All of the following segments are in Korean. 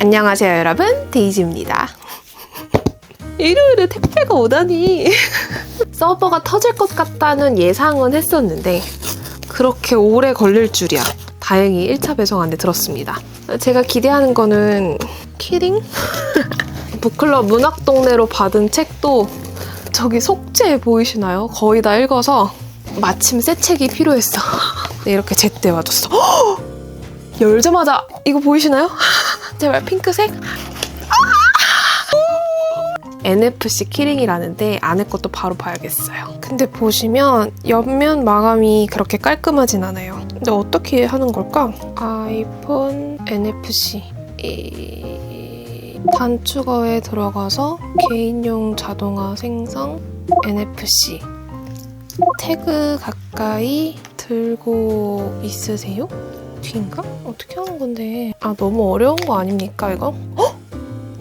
안녕하세요 여러분. 데이지입니다. 일요일에 택배가 오다니. 서버가 터질 것 같다는 예상은 했었는데 그렇게 오래 걸릴 줄이야. 다행히 1차 배송 안에 들었습니다. 제가 기대하는 거는 키링? 북클럽 문학동네로 받은 책도 저기 속죄 보이시나요? 거의 다 읽어서 마침 새 책이 필요했어. 네, 이렇게 제때 와줬어. 열자마자 이거 보이시나요? 제발 핑크색? NFC 키링이라는데 안에 것도 바로 봐야겠어요. 근데 보시면 옆면 마감이 그렇게 깔끔하진 않아요. 근데 어떻게 하는 걸까? 아이폰 NFC 이... 단축어에 들어가서 개인용 자동화 생성 NFC 태그 가까이 들고 있으세요? 뒤인가? 어떻게 하는 건데? 아 너무 어려운 거 아닙니까 이거? 헉!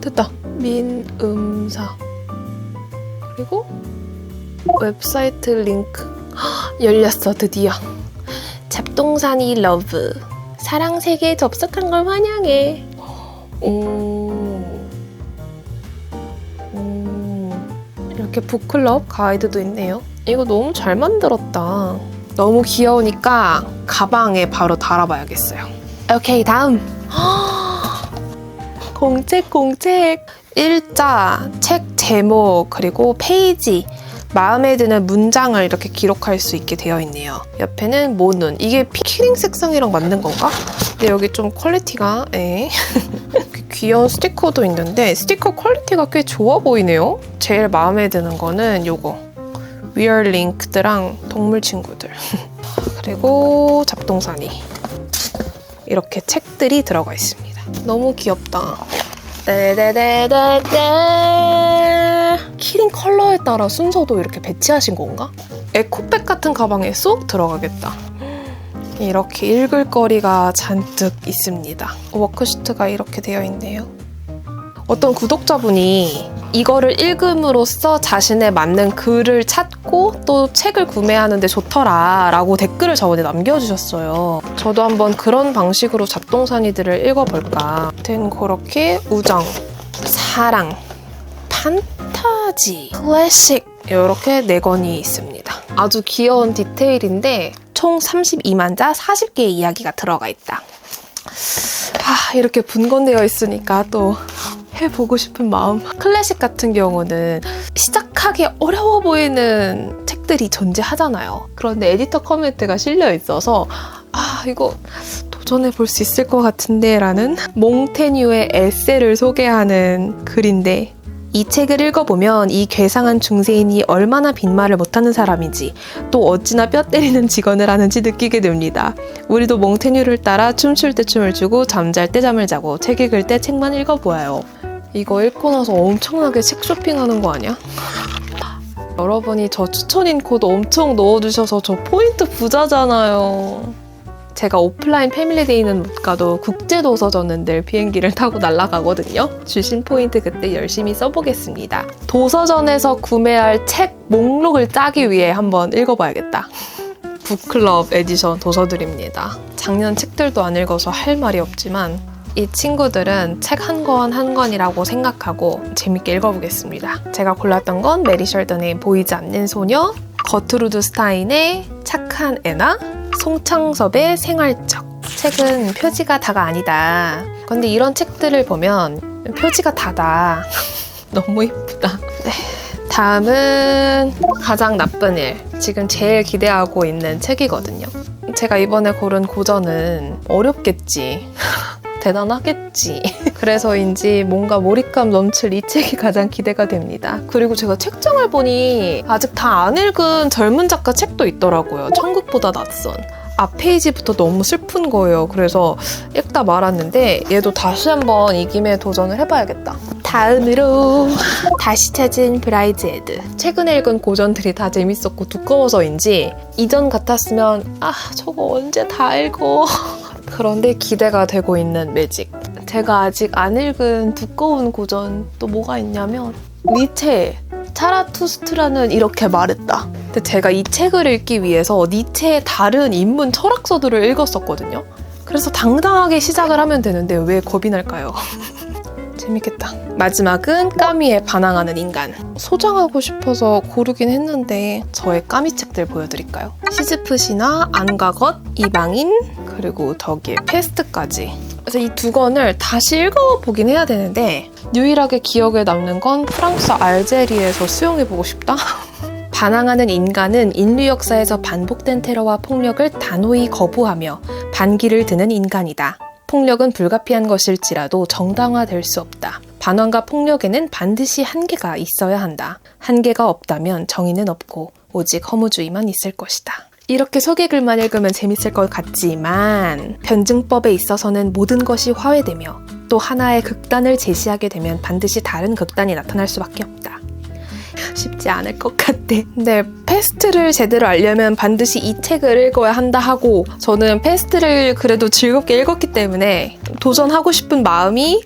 됐다. 민음사 그리고 웹사이트 링크 헉! 열렸어 드디어. 잡동사니 러브 사랑 세계에 접속한 걸 환영해. 오. 오. 이렇게 북클럽 가이드도 있네요. 이거 너무 잘 만들었다. 너무 귀여우니까 가방에 바로 달아봐야겠어요. 오케이, 다음. 공책, 공책. 일자, 책 제목, 그리고 페이지. 마음에 드는 문장을 이렇게 기록할 수 있게 되어 있네요. 옆에는 모눈. 이게 키링 색상이랑 맞는 건가? 근데 여기 좀 퀄리티가, 에. 귀여운 스티커도 있는데 스티커 퀄리티가 꽤 좋아 보이네요. 제일 마음에 드는 거는 요거. 위얼 링크드랑 동물 친구들. 그리고 잡동사니. 이렇게 책들이 들어가 있습니다. 너무 귀엽다. 떼떼떼떼떼. 키링 컬러에 따라 순서도 이렇게 배치하신 건가? 에코백 같은 가방에 쏙 들어가겠다. 이렇게 읽을 거리가 잔뜩 있습니다. 워크시트가 이렇게 되어 있네요. 어떤 구독자분이 이거를 읽음으로써 자신에 맞는 글을 찾고 또 책을 구매하는데 좋더라 라고 댓글을 저번에 남겨주셨어요. 저도 한번 그런 방식으로 잡동사니들을 읽어볼까. 아무튼 그렇게 우정, 사랑, 판타지, 클래식 이렇게 네 권이 있습니다. 아주 귀여운 디테일인데 총 32만 자 40개의 이야기가 들어가 있다. 아, 이렇게 분건되어 있으니까 또 해보고 싶은 마음. 클래식 같은 경우는 시작하기 어려워 보이는 책들이 존재하잖아요. 그런데 에디터 커멘트가 실려 있어서 아, 이거 도전해 볼 수 있을 것 같은데 라는 몽테뉴의 에세를 소개하는 글인데 이 책을 읽어보면 이 괴상한 중세인이 얼마나 빈말을 못하는 사람인지 또 어찌나 뼈 때리는 직원을 하는지 느끼게 됩니다. 우리도 몽테뉴를 따라 춤출 때 춤을 추고 잠잘 때 잠을 자고 책 읽을 때 책만 읽어보아요. 이거 읽고 나서 엄청나게 책 쇼핑하는 거 아니야? 여러분이 저 추천인 코드 엄청 넣어주셔서 저 포인트 부자잖아요. 제가 오프라인 패밀리데이는 못 가도 국제도서전은 늘 비행기를 타고 날아가거든요. 주신 포인트 그때 열심히 써보겠습니다. 도서전에서 구매할 책 목록을 짜기 위해 한번 읽어봐야겠다. 북클럽 에디션 도서들입니다. 작년 책들도 안 읽어서 할 말이 없지만 이 친구들은 책 한 권 한 권이라고 생각하고 재밌게 읽어보겠습니다. 제가 골랐던 건 메리 셜던의 보이지 않는 소녀, 거트루드 스타인의 착한 애나, 송창섭의 생활적. 책은 표지가 다가 아니다. 근데 이런 책들을 보면 표지가 다다. 너무 이쁘다. 네. 다음은 가장 나쁜 일. 지금 제일 기대하고 있는 책이거든요. 제가 이번에 고른 고전은 어렵겠지. 대단하겠지. 그래서인지 뭔가 몰입감 넘칠 이 책이 가장 기대가 됩니다. 그리고 제가 책장을 보니 아직 다 안 읽은 젊은 작가 책도 있더라고요. 천국보다 낯선. 앞 페이지부터 너무 슬픈 거예요. 그래서 읽다 말았는데 얘도 다시 한번 이 김에 도전을 해봐야겠다. 다음으로 다시 찾은 브라이즈헤드. 최근에 읽은 고전들이 다 재밌었고 두꺼워서인지 이전 같았으면 아 저거 언제 다 읽어. 그런데 기대가 되고 있는 매직. 제가 아직 안 읽은 두꺼운 고전 또 뭐가 있냐면 니체 차라투스트라는 이렇게 말했다. 근데 제가 이 책을 읽기 위해서 니체의 다른 인문 철학서들을 읽었었거든요. 그래서 당당하게 시작을 하면 되는데 왜 겁이 날까요? 재밌겠다. 마지막은 까미에 반항하는 인간. 소장하고 싶어서 고르긴 했는데 저의 까미 책들 보여드릴까요? 시즈프시나 안가것, 이방인, 그리고 덕의 페스트까지. 그래서 이 두 권을 다시 읽어보긴 해야 되는데 유일하게 기억에 남는 건 프랑스 알제리에서 수영해보고 싶다? 반항하는 인간은 인류 역사에서 반복된 테러와 폭력을 단호히 거부하며 반기를 드는 인간이다. 폭력은 불가피한 것일지라도 정당화될 수 없다. 반항과 폭력에는 반드시 한계가 있어야 한다. 한계가 없다면 정의는 없고 오직 허무주의만 있을 것이다. 이렇게 소개글만 읽으면 재밌을 것 같지만 변증법에 있어서는 모든 것이 화해되며 또 하나의 극단을 제시하게 되면 반드시 다른 극단이 나타날 수밖에 없다. 쉽지 않을 것 같대. 근데 패스트를 제대로 알려면 반드시 이 책을 읽어야 한다 하고 저는 패스트를 그래도 즐겁게 읽었기 때문에 도전하고 싶은 마음이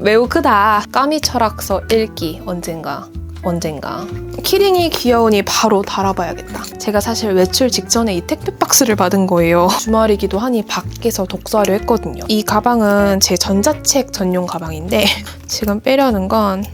매우 크다. 까미 철학서 읽기 언젠가. 언젠가. 키링이 귀여우니 바로 달아봐야겠다. 제가 사실 외출 직전에 이 택배 박스를 받은 거예요. 주말이기도 하니 밖에서 독서하려 했거든요. 이 가방은 제 전자책 전용 가방인데 지금 빼려는 건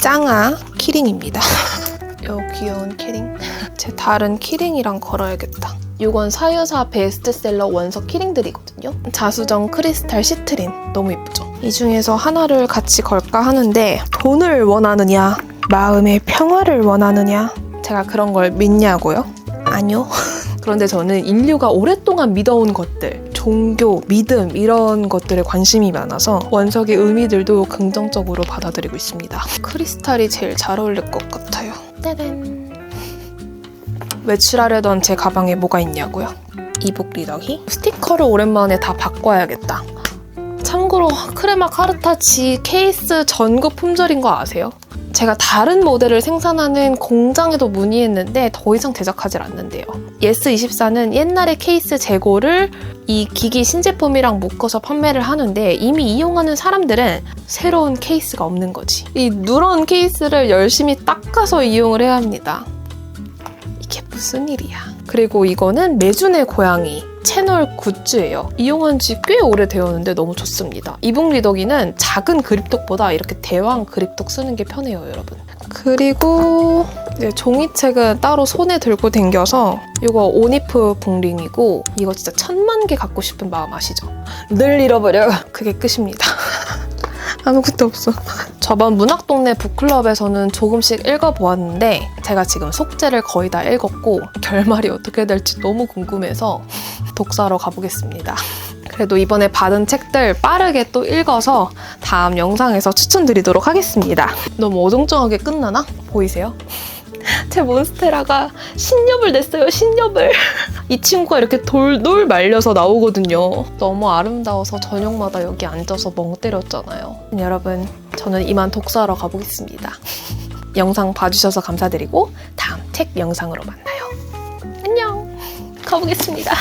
짱아 키링입니다. 요 귀여운 키링. 제 다른 키링이랑 걸어야겠다. 이건 사유사 베스트셀러 원서 키링들이거든요. 자수정 크리스탈 시트린 너무 예쁘죠? 이 중에서 하나를 같이 걸까 하는데 돈을 원하느냐 마음의 평화를 원하느냐 제가 그런 걸 믿냐고요? 아니요. 그런데 저는 인류가 오랫동안 믿어온 것들, 종교, 믿음 이런 것들에 관심이 많아서 원석의 의미들도 긍정적으로 받아들이고 있습니다. 크리스탈이 제일 잘 어울릴 것 같아요. 따단. 외출하려던 제 가방에 뭐가 있냐고요? 이북 리더기? 스티커를 오랜만에 다 바꿔야겠다. 참고로 크레마 카르타치 케이스 전급 품절인 거 아세요? 제가 다른 모델을 생산하는 공장에도 문의했는데 더 이상 제작하지 않는데요. 예스24는 옛날의 케이스 재고를 이 기기 신제품이랑 묶어서 판매를 하는데 이미 이용하는 사람들은 새로운 케이스가 없는 거지. 이 누런 케이스를 열심히 닦아서 이용을 해야 합니다. 이게 무슨 일이야. 그리고 이거는 매준의 고양이 채널 굿즈예요. 이용한 지 꽤 오래되었는데 너무 좋습니다. 이북 리더기는 작은 그립톡보다 이렇게 대왕 그립톡 쓰는 게 편해요, 여러분. 그리고 이제 종이책은 따로 손에 들고 댕겨서 이거 오니프 북링이고 이거 진짜 천만 개 갖고 싶은 마음 아시죠? 늘 잃어버려. 그게 끝입니다. 아무것도 없어. 저번 문학동네 북클럽에서는 조금씩 읽어보았는데 제가 지금 속죄를 거의 다 읽었고 결말이 어떻게 될지 너무 궁금해서 독서하러 가보겠습니다. 그래도 이번에 받은 책들 빠르게 또 읽어서 다음 영상에서 추천드리도록 하겠습니다. 너무 어정쩡하게 끝나나? 보이세요? 제 몬스테라가 신엽을 냈어요, 신엽을. 이 친구가 이렇게 돌돌 말려서 나오거든요. 너무 아름다워서 저녁마다 여기 앉아서 멍 때렸잖아요. 여러분, 저는 이만 독서하러 가보겠습니다. 영상 봐주셔서 감사드리고 다음 책 영상으로 만나요. 안녕! 가보겠습니다.